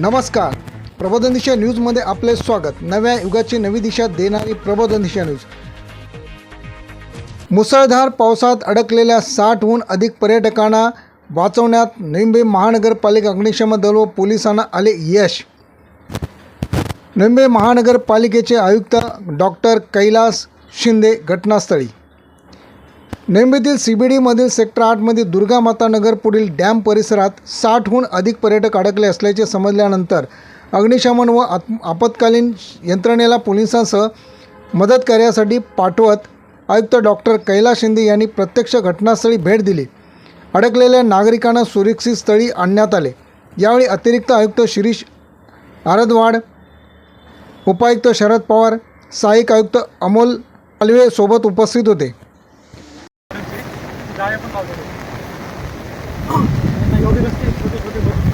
नमस्कार. प्रबोधन दिशा न्यूजमध्ये आपले स्वागत. नव्या युगाची नवी दिशा देणारी प्रबोधन दिशा न्यूज. मुसळधार पावसात अडकलेल्या साठहून अधिक पर्यटकांना वाचवण्यात मुंबई महानगरपालिका अग्निशमन दल व पोलिसांना आले यश. मुंबई महानगरपालिकेचे आयुक्त डॉक्टर कैलास शिंदे घटनास्थळी. नेंबेतील सी बी डीमधील सेक्टर आठमधील दुर्गा माता नगर पुढील डॅम परिसरात साठहून अधिक पर्यटक अडकले असल्याचे समजल्यानंतर अग्निशमन व आपत्कालीन यंत्रणेला पोलिसांसह मदत कार्यासाठी पाठवत आयुक्त डॉक्टर कैलास शिंदे यांनी प्रत्यक्ष घटनास्थळी भेट दिली. अडकलेल्या नागरिकांना सुरक्षित स्थळी आणण्यात आले. यावेळी अतिरिक्त आयुक्त शिरीष आरदवाड उपायुक्त शरद पवार सहाय्यक आयुक्त अमोल पालवे सोबत उपस्थित होते. जाळ्या पण लावलेल्या आहेत. एवढे रस्ते छोटे छोटे छोटे.